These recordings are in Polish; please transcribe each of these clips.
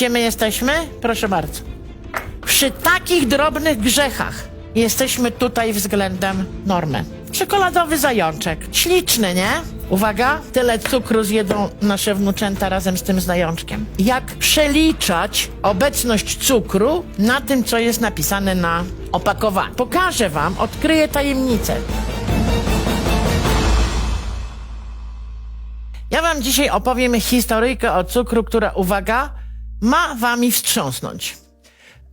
Gdzie my jesteśmy? Proszę bardzo. Przy takich drobnych grzechach jesteśmy tutaj względem normy. Czekoladowy zajączek. Śliczny, nie? Uwaga, tyle cukru zjedzą nasze wnuczęta razem z tym zajączkiem. Jak przeliczać obecność cukru na tym, co jest napisane na opakowaniu? Pokażę wam, odkryję tajemnicę. Ja wam dzisiaj opowiem historyjkę o cukru, która, uwaga, ma wami wstrząsnąć.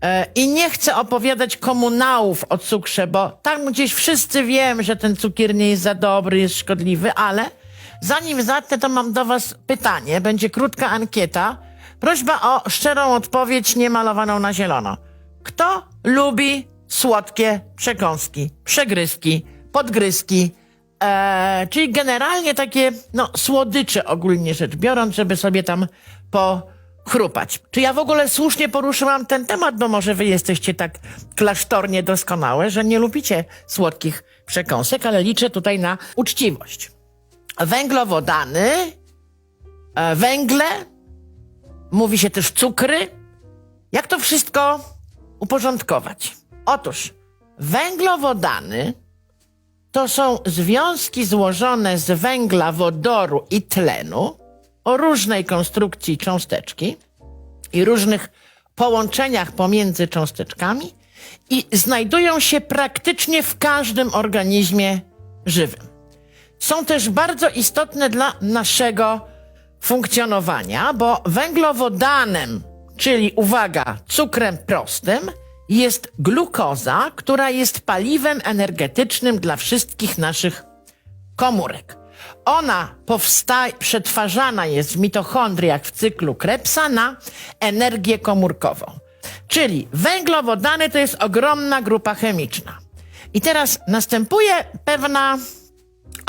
E, I nie chcę opowiadać komunałów o cukrze, bo tam gdzieś wszyscy wiemy, że ten cukier nie jest za dobry, jest szkodliwy, ale zanim zacznę, to mam do was pytanie. Będzie krótka ankieta. Prośba o szczerą odpowiedź niemalowaną na zielono. Kto lubi słodkie przekąski, przegryzki, podgryzki, e, czyli generalnie takie, no, słodycze ogólnie rzecz biorąc, żeby sobie tam pochrupać. Czy ja w ogóle słusznie poruszyłam ten temat, bo może wy jesteście tak klasztornie doskonałe, że nie lubicie słodkich przekąsek, ale liczę tutaj na uczciwość. Węglowodany, e, węgle, mówi się też cukry. Jak to wszystko uporządkować? Otóż węglowodany to są związki złożone z węgla, wodoru i tlenu o różnej konstrukcji cząsteczki i różnych połączeniach pomiędzy cząsteczkami i znajdują się praktycznie w każdym organizmie żywym. Są też bardzo istotne dla naszego funkcjonowania, bo węglowodanem, czyli uwaga, cukrem prostym, jest glukoza, która jest paliwem energetycznym dla wszystkich naszych komórek. Ona powstaje, przetwarzana jest w mitochondriach w cyklu Krebsa na energię komórkową. Czyli węglowodany to jest ogromna grupa chemiczna. I teraz następuje pewna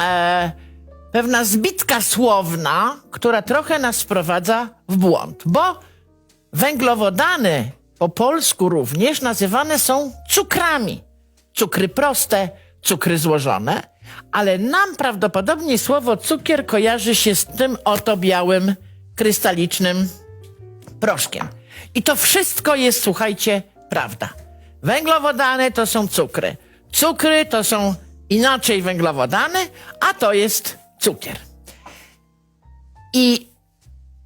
e, pewna zbitka słowna, która trochę nas wprowadza w błąd, bo węglowodany po polsku również nazywane są cukrami. Cukry proste, cukry złożone, ale nam prawdopodobnie słowo cukier kojarzy się z tym oto białym, krystalicznym proszkiem. I to wszystko jest, słuchajcie, prawda. Węglowodany to są cukry. Cukry to są inaczej węglowodany, a to jest cukier. I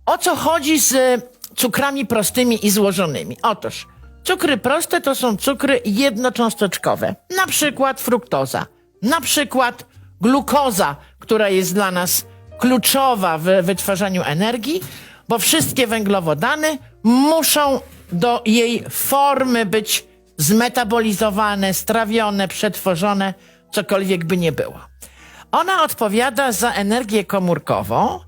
o co chodzi z cukrami prostymi i złożonymi? Otóż cukry proste to są cukry jednocząsteczkowe, na przykład fruktoza, na przykład glukoza, która jest dla nas kluczowa w wytwarzaniu energii, bo wszystkie węglowodany muszą do jej formy być zmetabolizowane, strawione, przetworzone, cokolwiek by nie było. Ona odpowiada za energię komórkową,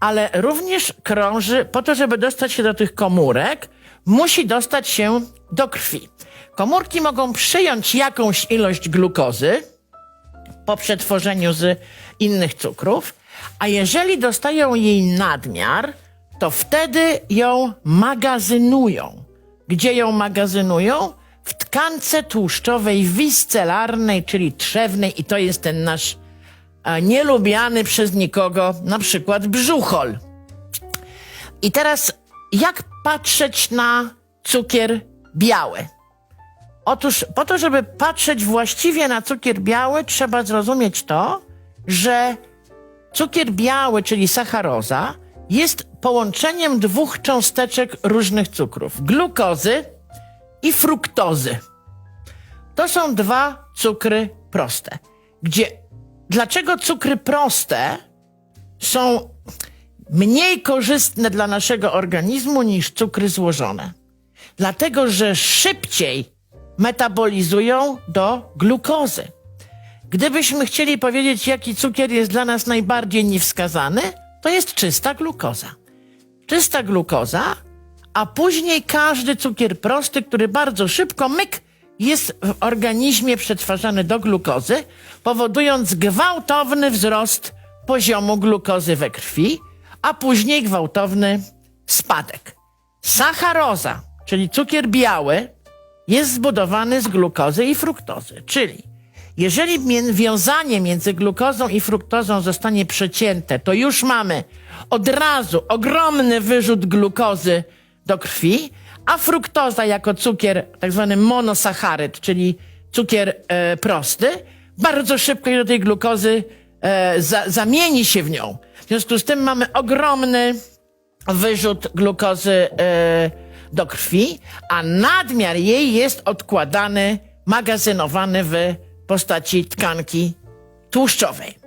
ale również krąży po to, żeby dostać się do tych komórek, musi dostać się do krwi. Komórki mogą przyjąć jakąś ilość glukozy po przetworzeniu z innych cukrów, a jeżeli dostają jej nadmiar, to wtedy ją magazynują. Gdzie ją magazynują? W tkance tłuszczowej wiscelarnej, czyli trzewnej, i to jest ten nasz e, nielubiany przez nikogo, na przykład brzuchol. I teraz, jak patrzeć na cukier biały? Otóż po to, żeby patrzeć właściwie na cukier biały, trzeba zrozumieć to, że cukier biały, czyli sacharoza, jest połączeniem dwóch cząsteczek różnych cukrów: glukozy i fruktozy. To są dwa cukry proste. Gdzie dlaczego cukry proste są mniej korzystne dla naszego organizmu niż cukry złożone? Dlatego, że szybciej metabolizują do glukozy. Gdybyśmy chcieli powiedzieć, jaki cukier jest dla nas najbardziej niewskazany, to jest czysta glukoza. Czysta glukoza, a później każdy cukier prosty, który bardzo szybko, myk, jest w organizmie przetwarzany do glukozy, powodując gwałtowny wzrost poziomu glukozy we krwi, a później gwałtowny spadek. Sacharoza, czyli cukier biały, jest zbudowany z glukozy i fruktozy. Czyli jeżeli wiązanie między glukozą i fruktozą zostanie przecięte, to już mamy od razu ogromny wyrzut glukozy do krwi, a fruktoza jako cukier, tak zwany monosacharyd, czyli cukier e, prosty, bardzo szybko do tej glukozy e, za, zamieni się w nią. W związku z tym mamy ogromny wyrzut glukozy e, do krwi, a nadmiar jej jest odkładany, magazynowany w postaci tkanki tłuszczowej.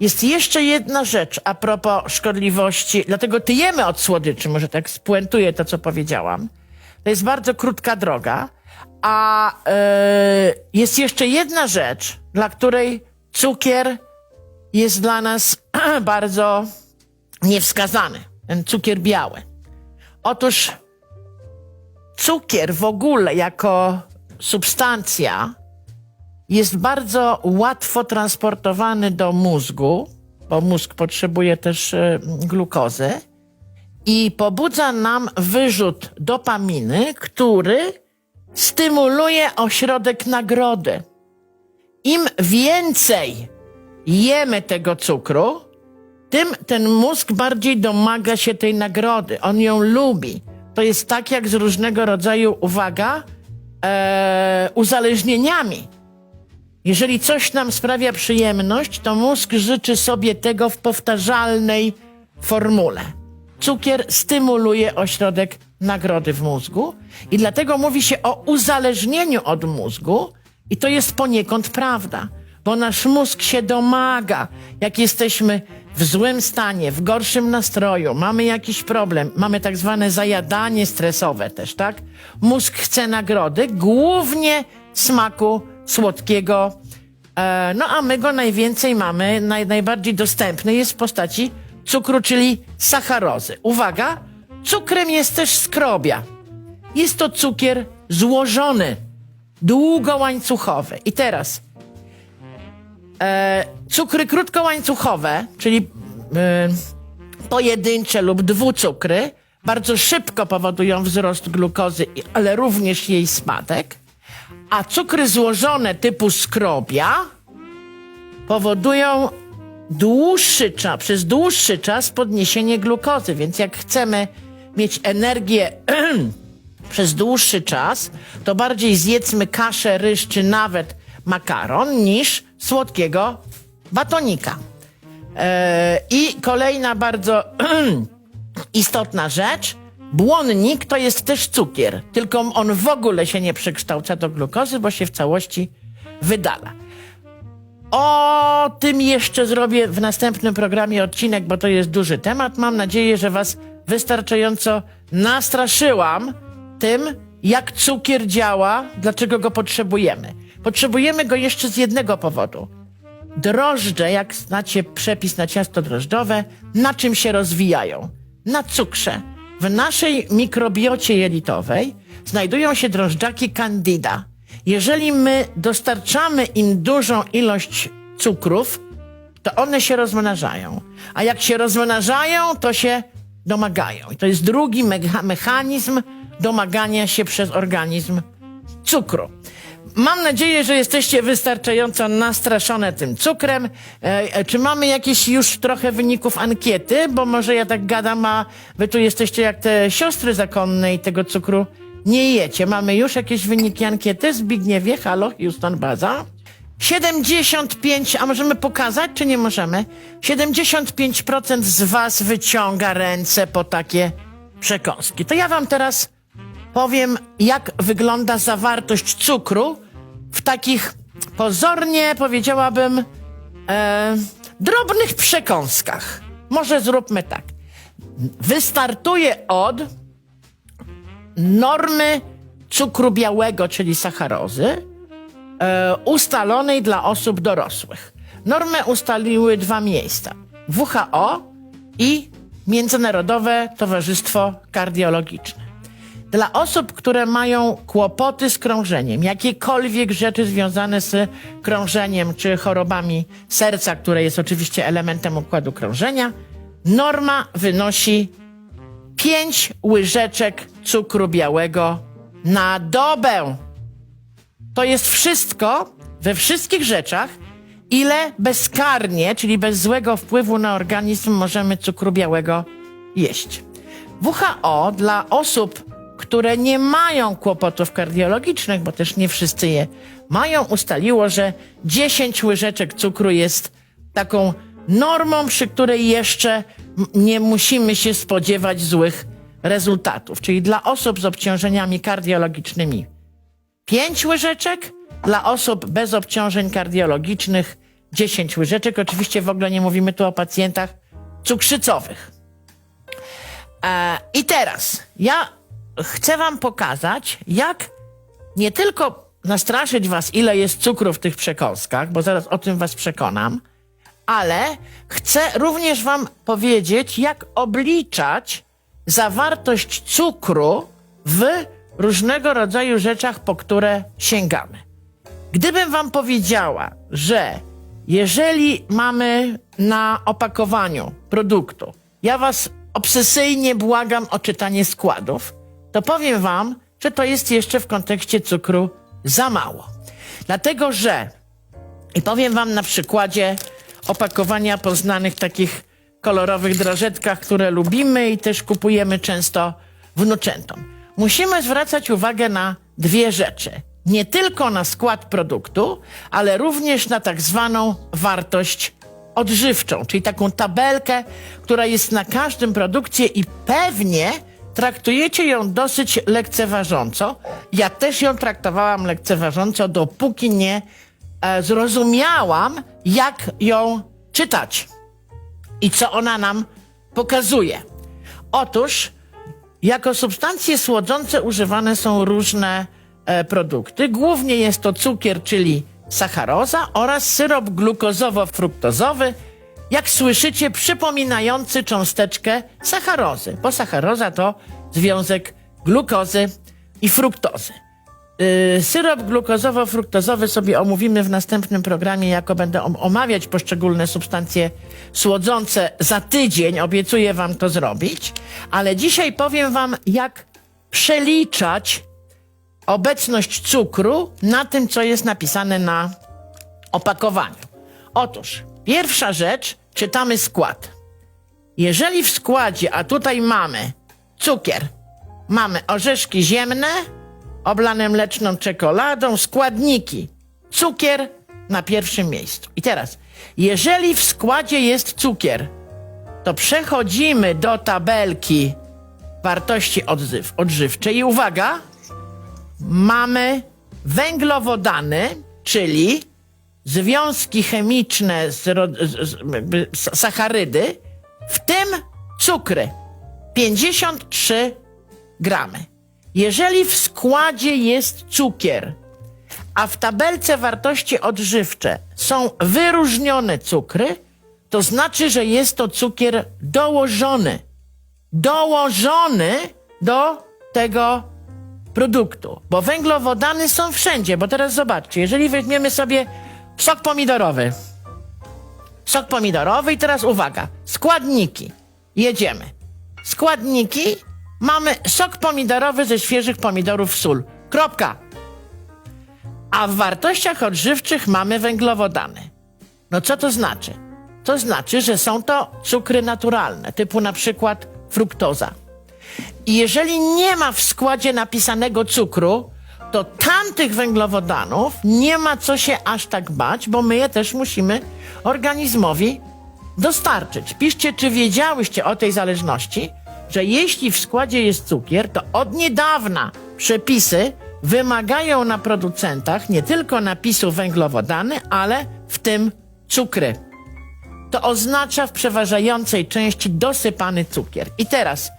Jest jeszcze jedna rzecz a propos szkodliwości, dlatego tyjemy od słodyczy, może tak spuentuję to, co powiedziałam. To jest bardzo krótka droga, a e, jest jeszcze jedna rzecz, dla której cukier jest dla nas bardzo niewskazany. Ten cukier biały. Otóż cukier w ogóle jako substancja jest bardzo łatwo transportowany do mózgu, bo mózg potrzebuje też e, glukozy i pobudza nam wyrzut dopaminy, który stymuluje ośrodek nagrody. Im więcej jemy tego cukru, tym ten mózg bardziej domaga się tej nagrody. On ją lubi. To jest tak jak z różnego rodzaju, uwaga, e, uzależnieniami. Jeżeli coś nam sprawia przyjemność, to mózg życzy sobie tego w powtarzalnej formule. Cukier stymuluje ośrodek nagrody w mózgu i dlatego mówi się o uzależnieniu od mózgu i to jest poniekąd prawda, bo nasz mózg się domaga, jak jesteśmy w złym stanie, w gorszym nastroju, mamy jakiś problem, mamy tak zwane zajadanie stresowe też, tak? Mózg chce nagrody, głównie smaku słodkiego, e, no a my go najwięcej mamy, naj, najbardziej dostępny jest w postaci cukru, czyli sacharozy. Uwaga, cukrem jest też skrobia. Jest to cukier złożony, długołańcuchowy. I teraz e, cukry krótkołańcuchowe, czyli e, pojedyncze lub dwucukry, bardzo szybko powodują wzrost glukozy, ale również jej spadek, a cukry złożone typu skrobia powodują dłuższy czas, przez dłuższy czas podniesienie glukozy. Więc jak chcemy mieć energię przez dłuższy czas, to bardziej zjedzmy kaszę, ryż czy nawet makaron niż słodkiego batonika. E, I kolejna bardzo istotna rzecz. Błonnik to jest też cukier, tylko on w ogóle się nie przekształca do glukozy, bo się w całości wydala. O tym jeszcze zrobię w następnym programie odcinek, bo to jest duży temat. Mam nadzieję, że Was wystarczająco nastraszyłam tym, jak cukier działa, dlaczego go potrzebujemy. Potrzebujemy go jeszcze z jednego powodu. Drożdże, jak znacie przepis na ciasto drożdżowe, na czym się rozwijają? Na cukrze. W naszej mikrobiocie jelitowej znajdują się drożdżaki candida. Jeżeli my dostarczamy im dużą ilość cukrów, to one się rozmnażają. A jak się rozmnażają, to się domagają. I to jest drugi mecha- mechanizm domagania się przez organizm cukru. Mam nadzieję, że jesteście wystarczająco nastraszone tym cukrem. E, e, czy mamy jakieś już trochę wyników ankiety? Bo może ja tak gadam, a wy tu jesteście jak te siostry zakonne i tego cukru nie jecie. Mamy już jakieś wyniki ankiety? Zbigniewie, halo, Houston Baza. 75, a możemy pokazać, czy nie możemy? 75% z was wyciąga ręce po takie przekąski. To ja wam teraz powiem, jak wygląda zawartość cukru w takich pozornie, powiedziałabym, e, drobnych przekąskach. Może zróbmy tak. Wystartuję od normy cukru białego, czyli sacharozy, e, ustalonej dla osób dorosłych. Normę ustaliły dwa miejsca: WHO i Międzynarodowe Towarzystwo Kardiologiczne. Dla osób, które mają kłopoty z krążeniem, jakiekolwiek rzeczy związane z krążeniem czy chorobami serca, które jest oczywiście elementem układu krążenia, norma wynosi 5 łyżeczek cukru białego na dobę. To jest wszystko we wszystkich rzeczach, ile bezkarnie, czyli bez złego wpływu na organizm, możemy cukru białego jeść. WHO dla osób, które nie mają kłopotów kardiologicznych, bo też nie wszyscy je mają, ustaliło, że 10 łyżeczek cukru jest taką normą, przy której jeszcze nie musimy się spodziewać złych rezultatów. Czyli dla osób z obciążeniami kardiologicznymi 5 łyżeczek, dla osób bez obciążeń kardiologicznych 10 łyżeczek. Oczywiście w ogóle nie mówimy tu o pacjentach cukrzycowych. E, I teraz ja chcę Wam pokazać, jak nie tylko nastraszyć Was, ile jest cukru w tych przekąskach, bo zaraz o tym Was przekonam, ale chcę również Wam powiedzieć, jak obliczać zawartość cukru w różnego rodzaju rzeczach, po które sięgamy. Gdybym Wam powiedziała, że jeżeli mamy na opakowaniu produktu, ja Was obsesyjnie błagam o czytanie składów, to powiem Wam, że to jest jeszcze w kontekście cukru za mało. Dlatego, że i powiem wam na przykładzie opakowania po znanych takich kolorowych drażetkach, które lubimy i też kupujemy często wnuczętom. Musimy zwracać uwagę na dwie rzeczy. Nie tylko na skład produktu, ale również na tak zwaną wartość odżywczą, czyli taką tabelkę, która jest na każdym produkcie i pewnie traktujecie ją dosyć lekceważąco. Ja też ją traktowałam lekceważąco, dopóki nie e, zrozumiałam, jak ją czytać i co ona nam pokazuje. Otóż, jako substancje słodzące używane są różne e, produkty. Głównie jest to cukier, czyli sacharoza oraz syrop glukozowo-fruktozowy, jak słyszycie, przypominający cząsteczkę sacharozy, bo sacharoza to związek glukozy i fruktozy. Yy, syrop glukozowo-fruktozowy sobie omówimy w następnym programie, jako będę om- omawiać poszczególne substancje słodzące za tydzień. Obiecuję wam to zrobić, ale dzisiaj powiem wam, jak przeliczać obecność cukru na tym, co jest napisane na opakowaniu. Otóż, pierwsza rzecz, czytamy skład. Jeżeli w składzie, a tutaj mamy cukier, mamy orzeszki ziemne, oblane mleczną czekoladą, składniki, cukier na pierwszym miejscu. I teraz, jeżeli w składzie jest cukier, to przechodzimy do tabelki wartości odzyw, odżywczej i uwaga, mamy węglowodany, czyli związki chemiczne, z, z, z, sacharydy, w tym cukry 53 gramy. Jeżeli w składzie jest cukier, a w tabelce wartości odżywcze są wyróżnione cukry, to znaczy, że jest to cukier dołożony. Dołożony do tego produktu, bo węglowodany są wszędzie, bo teraz zobaczcie, jeżeli weźmiemy sobie sok pomidorowy, sok pomidorowy i teraz uwaga, składniki, jedziemy. Składniki, mamy sok pomidorowy ze świeżych pomidorów, sól, kropka. A w wartościach odżywczych mamy węglowodany. No co to znaczy? To znaczy, że są to cukry naturalne, typu na przykład fruktoza. I jeżeli nie ma w składzie napisanego cukru, to tamtych węglowodanów nie ma co się aż tak bać, bo my je też musimy organizmowi dostarczyć. Piszcie, czy wiedziałyście o tej zależności, że jeśli w składzie jest cukier, to od niedawna przepisy wymagają na producentach nie tylko napisu węglowodany, ale w tym cukry. To oznacza w przeważającej części dosypany cukier. I teraz,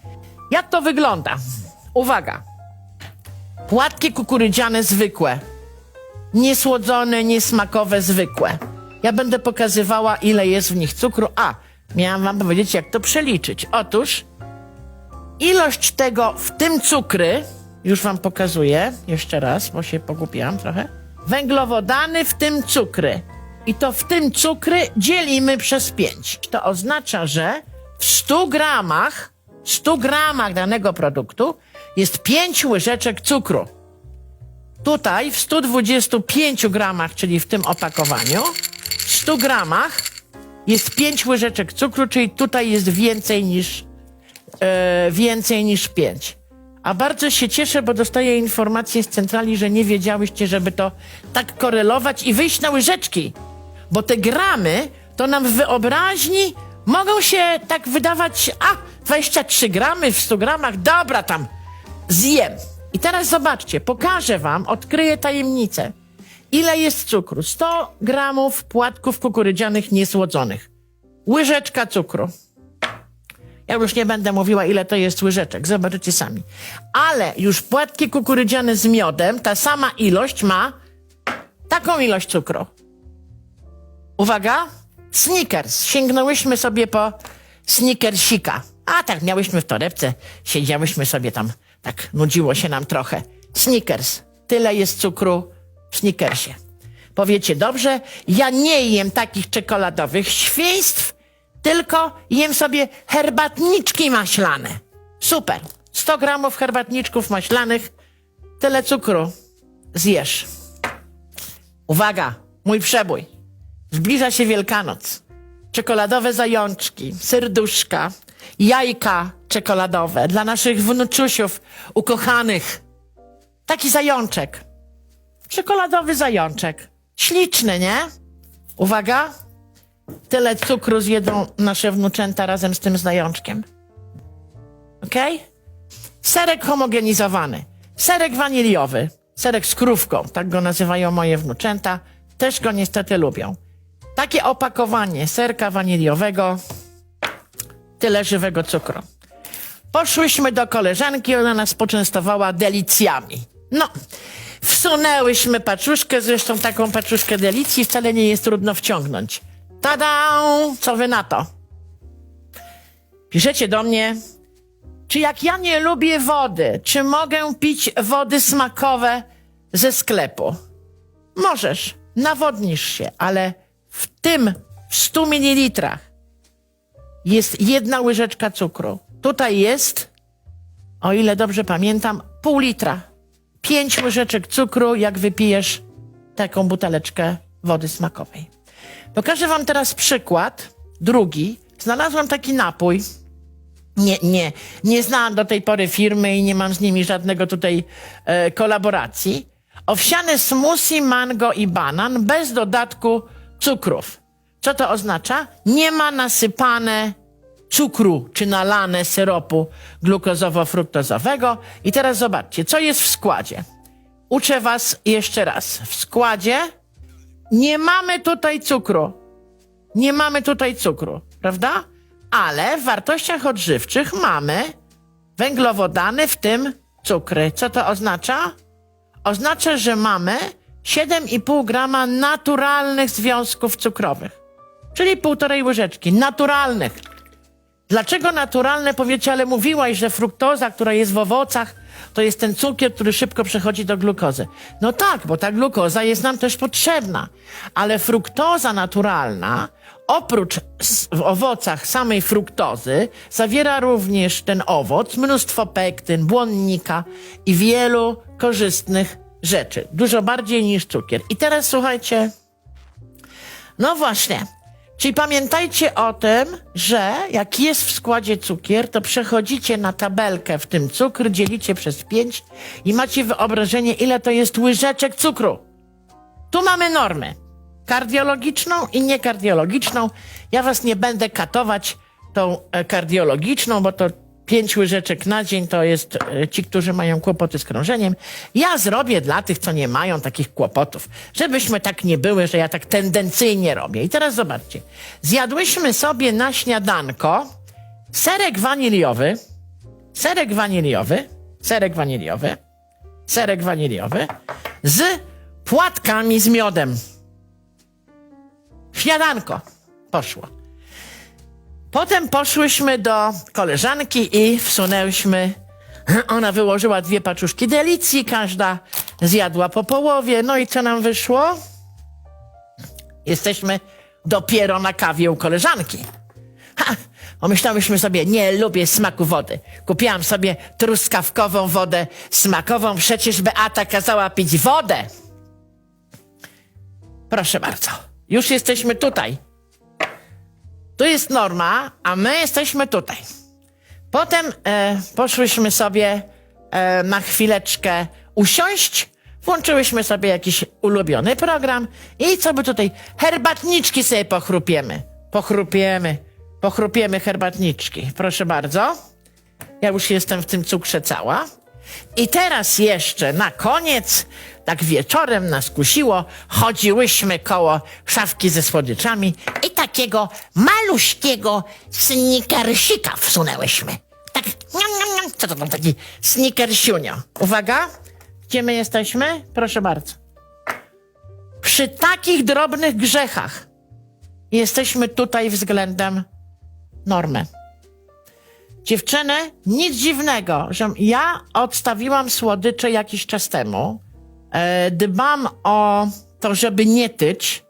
jak to wygląda? Uwaga. Płatki kukurydziane zwykłe. Niesłodzone, niesmakowe, zwykłe. Ja będę pokazywała, ile jest w nich cukru. A, miałam wam powiedzieć, jak to przeliczyć. Otóż ilość tego w tym cukry, już wam pokazuję jeszcze raz, bo się pogubiłam trochę. Węglowodany w tym cukry. I to w tym cukry dzielimy przez 5. To oznacza, że w 100 gramach, 100 gramach danego produktu jest 5 łyżeczek cukru. Tutaj w 125 gramach, czyli w tym opakowaniu, w 100 gramach jest 5 łyżeczek cukru, czyli tutaj jest więcej niż e, więcej niż 5. A bardzo się cieszę, bo dostaję informację z centrali, że nie wiedziałyście, żeby to tak korelować i wyjść na łyżeczki. Bo te gramy to nam w wyobraźni mogą się tak wydawać, a 23 gramy w 100 gramach, dobra tam, zjem. I teraz zobaczcie, pokażę wam, odkryję tajemnicę. Ile jest cukru? 100 gramów płatków kukurydzianych niesłodzonych. Łyżeczka cukru. Ja już nie będę mówiła, ile to jest łyżeczek, zobaczycie sami. Ale już płatki kukurydziane z miodem, ta sama ilość ma taką ilość cukru. Uwaga, Snickers. Sięgnęłyśmy sobie po Snickersika. A tak, miałyśmy w torebce, siedziałyśmy sobie tam, tak nudziło się nam trochę. Snickers. Tyle jest cukru w Snickersie. Powiecie, dobrze, ja nie jem takich czekoladowych świństw, tylko jem sobie herbatniczki maślane. Super. 100 gramów herbatniczków maślanych, tyle cukru zjesz. Uwaga, mój przebój. Zbliża się Wielkanoc. Czekoladowe zajączki, serduszka, jajka czekoladowe dla naszych wnuczusiów ukochanych. Taki zajączek. Czekoladowy zajączek. Śliczny, nie? Uwaga. Tyle cukru zjedzą nasze wnuczęta razem z tym zajączkiem. Okej? Serek homogenizowany. Serek waniliowy. Serek z krówką, tak go nazywają moje wnuczęta. Też go niestety lubią. Takie opakowanie serka waniliowego, tyle żywego cukru. Poszłyśmy do koleżanki, ona nas poczęstowała delicjami. No, wsunęłyśmy paczuszkę, zresztą taką paczuszkę delicji wcale nie jest trudno wciągnąć. Tada! Co wy na to? Piszecie do mnie, czy jak ja nie lubię wody, czy mogę pić wody smakowe ze sklepu? Możesz, nawodnisz się, ale w tym 100 ml jest jedna łyżeczka cukru. Tutaj jest, o ile dobrze pamiętam, pół litra. Pięć łyżeczek cukru, jak wypijesz taką buteleczkę wody smakowej. Pokażę wam teraz przykład, drugi. Znalazłam taki napój. Nie, nie, nie znałam do tej pory firmy i nie mam z nimi żadnego tutaj e, kolaboracji. Owsiane smoothie, mango i banan bez dodatku cukrów. Co to oznacza? Nie ma nasypane cukru czy nalane syropu glukozowo-fruktozowego. I teraz zobaczcie, co jest w składzie. Uczę was jeszcze raz. W składzie nie mamy tutaj cukru. Nie mamy tutaj cukru, prawda? Ale w wartościach odżywczych mamy węglowodany, w tym cukry. Co to oznacza? Oznacza, że mamy 7,5 grama naturalnych związków cukrowych. Czyli półtorej łyżeczki. Naturalnych. Dlaczego naturalne? Powiecie, ale mówiłaś, że fruktoza, która jest w owocach, to jest ten cukier, który szybko przechodzi do glukozy. No tak, bo ta glukoza jest nam też potrzebna. Ale fruktoza naturalna, oprócz w owocach samej fruktozy, zawiera również ten owoc mnóstwo pektyn, błonnika i wielu korzystnych rzeczy. Dużo bardziej niż cukier. I teraz słuchajcie, no właśnie. Czyli pamiętajcie o tym, że jak jest w składzie cukier, to przechodzicie na tabelkę w tym cukr, dzielicie przez 5 i macie wyobrażenie, ile to jest łyżeczek cukru. Tu mamy normy. Kardiologiczną i niekardiologiczną. Ja was nie będę katować tą e, kardiologiczną, bo to pięć łyżeczek na dzień to jest e, ci, którzy mają kłopoty z krążeniem. Ja zrobię dla tych, co nie mają takich kłopotów. Żebyśmy tak nie były, że ja tak tendencyjnie robię. I teraz zobaczcie. Zjadłyśmy sobie na śniadanko serek waniliowy, serek waniliowy, serek waniliowy, serek waniliowy z płatkami z miodem. Śniadanko poszło. Potem poszłyśmy do koleżanki i wsunęłyśmy. Ona wyłożyła dwie paczuszki delicji, każda zjadła po połowie. No i co nam wyszło? Jesteśmy dopiero na kawie u koleżanki. Ha! Pomyślałyśmy sobie, nie lubię smaku wody. Kupiłam sobie truskawkową wodę smakową, przecież Beata kazała pić wodę. Proszę bardzo, już jesteśmy tutaj. Tu jest norma, a my jesteśmy tutaj. Potem e, poszłyśmy sobie e, na chwileczkę usiąść, włączyłyśmy sobie jakiś ulubiony program i co by tutaj, herbatniczki sobie pochrupiemy. Pochrupiemy, pochrupiemy herbatniczki. Proszę bardzo. Ja już jestem w tym cukrze cała. I teraz jeszcze na koniec, tak wieczorem nas kusiło, chodziłyśmy koło szafki ze słodyczami i takiego maluśkiego snickersika wsunęłyśmy. Tak, niam, niam, niam. co to tam taki snickersiunio. Uwaga, gdzie my jesteśmy? Proszę bardzo. Przy takich drobnych grzechach jesteśmy tutaj względem normy. Dziewczyny, nic dziwnego, że ja odstawiłam słodycze jakiś czas temu. E, dbam o to, żeby nie tyć.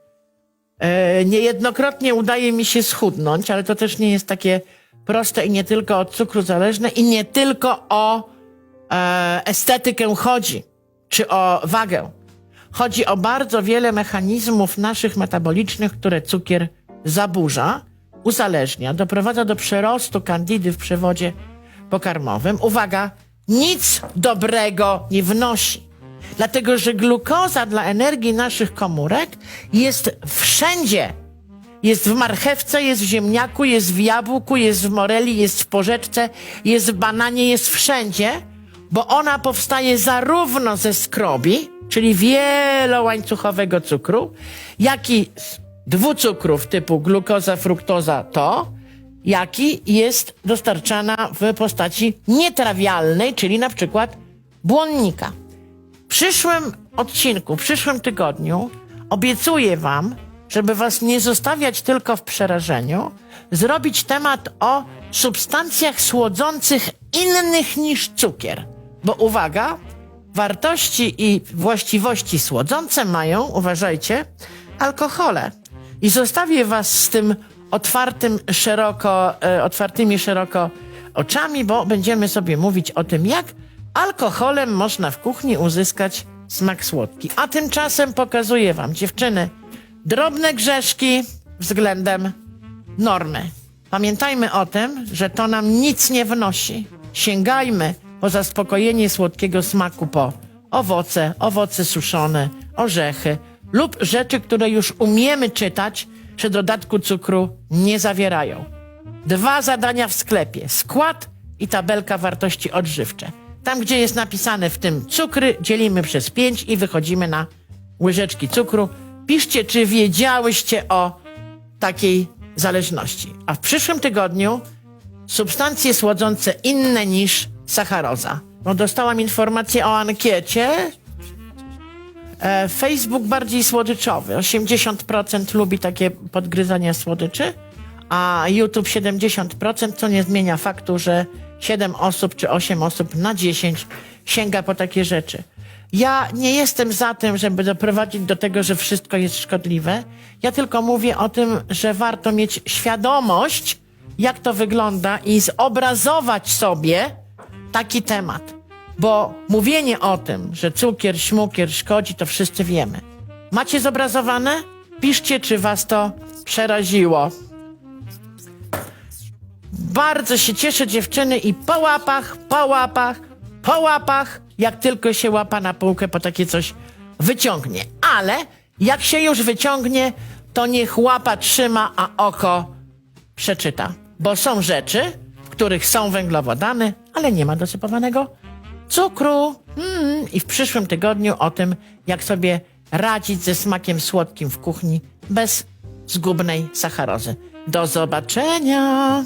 E, niejednokrotnie udaje mi się schudnąć, ale to też nie jest takie proste i nie tylko od cukru zależne i nie tylko o e, estetykę chodzi, czy o wagę. Chodzi o bardzo wiele mechanizmów naszych metabolicznych, które cukier zaburza, uzależnia, doprowadza do przerostu kandidy w przewodzie pokarmowym. Uwaga, nic dobrego nie wnosi. Dlatego, że glukoza dla energii naszych komórek jest wszędzie. Jest w marchewce, jest w ziemniaku, jest w jabłku, jest w moreli, jest w porzeczce, jest w bananie, jest wszędzie, bo ona powstaje zarówno ze skrobi, czyli wielołańcuchowego cukru, jak i z dwucukrów typu glukoza, fruktoza to, jaki jest dostarczana w postaci nietrawialnej, czyli na przykład błonnika. Przyszłym odcinku, w przyszłym tygodniu obiecuję Wam, żeby Was nie zostawiać tylko w przerażeniu, zrobić temat o substancjach słodzących innych niż cukier. Bo uwaga, wartości i właściwości słodzące mają, uważajcie, alkohole. I zostawię Was z tym otwartym szeroko, e, otwartymi szeroko oczami, bo będziemy sobie mówić o tym, jak alkoholem można w kuchni uzyskać smak słodki. A tymczasem pokazuję Wam, dziewczyny, drobne grzeszki względem normy. Pamiętajmy o tym, że to nam nic nie wnosi. Sięgajmy po zaspokojenie słodkiego smaku po owoce, owoce suszone, orzechy lub rzeczy, które już umiemy czytać, że dodatku cukru nie zawierają. Dwa zadania w sklepie: skład i tabelka wartości odżywcze. Tam, gdzie jest napisane w tym cukry, dzielimy przez pięć i wychodzimy na łyżeczki cukru. Piszcie, czy wiedziałyście o takiej zależności. A w przyszłym tygodniu substancje słodzące inne niż sacharoza. No, dostałam informację o ankiecie. E, Facebook bardziej słodyczowy. 80% lubi takie podgryzanie słodyczy, a YouTube 70%, co nie zmienia faktu, że 7 osób czy 8 osób na 10 sięga po takie rzeczy. Ja nie jestem za tym, żeby doprowadzić do tego, że wszystko jest szkodliwe. Ja tylko mówię o tym, że warto mieć świadomość, jak to wygląda i zobrazować sobie taki temat. Bo mówienie o tym, że cukier, śmukier szkodzi, to wszyscy wiemy. Macie zobrazowane? Piszcie, czy was to przeraziło. Bardzo się cieszę dziewczyny i po łapach, po łapach, po łapach, jak tylko się łapa na półkę po takie coś wyciągnie. Ale jak się już wyciągnie, to niech łapa trzyma, a oko przeczyta. Bo są rzeczy, w których są węglowodany, ale nie ma dosypowanego cukru. Mm. I w przyszłym tygodniu o tym, jak sobie radzić ze smakiem słodkim w kuchni bez zgubnej sacharozy. Do zobaczenia!